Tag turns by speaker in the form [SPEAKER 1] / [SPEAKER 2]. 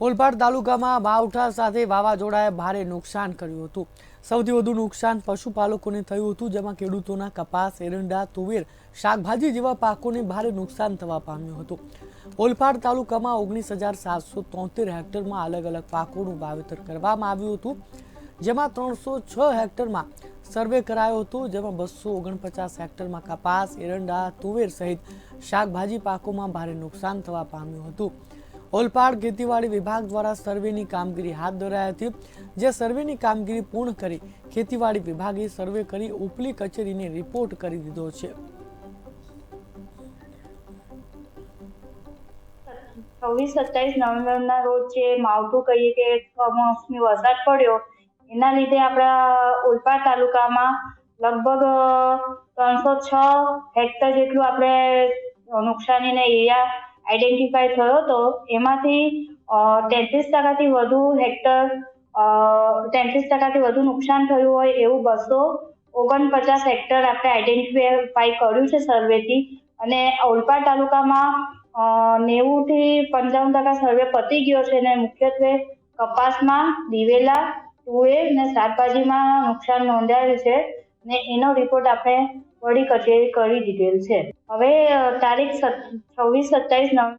[SPEAKER 1] ઓલપાડ તાલુકામાં માવઠા સાથે વાવાઝોડાએ ભારે નુકસાન કર્યું હતું. સૌથી વધુ નુકસાન પશુપાલકોને થયું હતું, જેમાં ખેડૂતોના કપાસ, એરંડા, તુવેર, શાકભાજી જેવા પાકોને ભારે નુકસાન થવા પામ્યું હતું. ઓલપાડ તાલુકામાં ઓગણીસ હજાર સાતસો તોતેર હેક્ટરમાં અલગ અલગ પાકોનું વાવેતર કરવામાં આવ્યું હતું, જેમાં ત્રણસો છ હેક્ટરમાં સર્વે કરાયો હતો, જેમાં બસો ઓગણપચાસ હેક્ટરમાં કપાસ, એરંડા, તુવેર સહિત શાકભાજી પાકોમાં ભારે નુકસાન થવા પામ્યું હતું. ઓલપાડ ખેતીવાડી વિભાગ દ્વારા સર્વેની કામગીરી હાથ ધરાઈ હતી. જે સર્વેની કામગીરી પૂર્ણ કરી ખેતીવાડી વિભાગે સર્વે કરી ઉપલી કચેરીને રિપોર્ટ કરી દીધો છે.
[SPEAKER 2] છવ્વીસ સત્તાવીસ નવેમ્બરના રોજ જે માવઠું કહીએ કે કમોસમી વરસાદ પડ્યો, એના લીધે આપણા ઓલપાડ તાલુકામાં લગભગ ત્રણસો છ હેક્ટર જેટલું આપણે નુકસાનીને એરિયા આઈડેન્ટિફાઈ થયો હતો એમાંથી તેત્રીસ ટકાથી વધુ હેક્ટર તેત્રીસ ટકાથી વધુ નુકસાન થયું હોય એવું બસો ઓગણપચાસ હેક્ટર આપણે આઈડેન્ટિફાય કર્યું છે સર્વેથી અને ઓલપાડ તાલુકામાં નેવુંથી પંચાવન ટકા સર્વે પતી ગયો છે અને મુખ્યત્વે કપાસમાં દિવેલા, તુવેર અને શાકભાજીમાં નુકસાન નોંધાયેલ છે ને એનો રિપોર્ટ આપણે વડી કચેરી કરી દીધેલ છે. હવે તારીખ છવ્વીસ સત્તાવીસ નવ